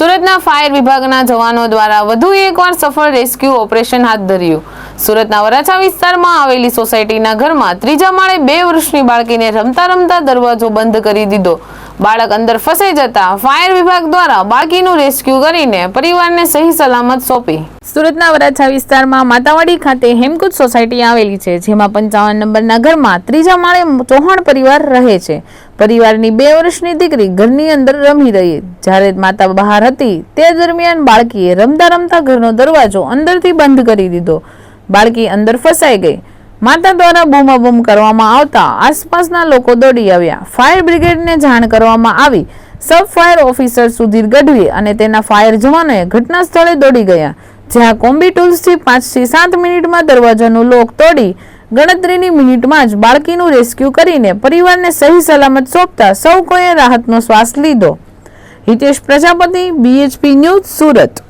સુરતના ફાયર વિભાગના જવાનો દ્વારા વધુ એકવાર સફળ રેસ્ક્યુ ઓપરેશન હાથ ધર્યું. સુરતના વરાછા વિસ્તારમાં આવેલી સોસાયટીના ઘરમાં ત્રીજા માળે બે વર્ષની બાળકીને રમતા રમતા દરવાજો બંધ કરી દીધો. બાળક અંદર ફસાઈ જતા ફાયર વિભાગ દ્વારા બાકીનું રેસ્ક્યુ કરીને પરિવારને સહી સલામત સોંપી. સુરતના વરાછા વિસ્તારમાં માતાવાડી ખાતે હેમકુદ સોસાયટી આવેલી છે, જેમાં પંચાવન નંબરના ઘરમાં ત્રીજા માળે ચૌહાણ પરિવાર રહે છે. પરિવારની બે વર્ષની દીકરી ઘરની અંદર રમી રહી. જ્યારે માતા બહાર હતી, તે દરમિયાન બાળકીએ રમતા રમતા ઘરનો દરવાજો અંદરથી બંધ કરી દીધો. બાળકી અંદર ફસાઈ ગઈ. માતા દ્વારા બૂમાબૂમ કરવામાં આવતા આસપાસના લોકો દોડી આવ્યા. ફાયર બ્રિગેડને જાણ કરવામાં આવી. Sub fire officer Sudhir Gadhvi અને તેના ફાયર જવાનોએ ઘટના સ્થળે દોડી ગયા, જ્યાં કોમ્બી ટૂલ્સથી પાંચથી સાત મિનિટમાં દરવાજાનું લોક તોડી ગણતરીની મિનિટમાં જ બાળકીનું રેસ્ક્યુ કરીને પરિવારને સહી સલામત સોંપતા સૌ કોઈએ રાહતનો શ્વાસ લીધો. Hitesh Prajapati BHP news Surat.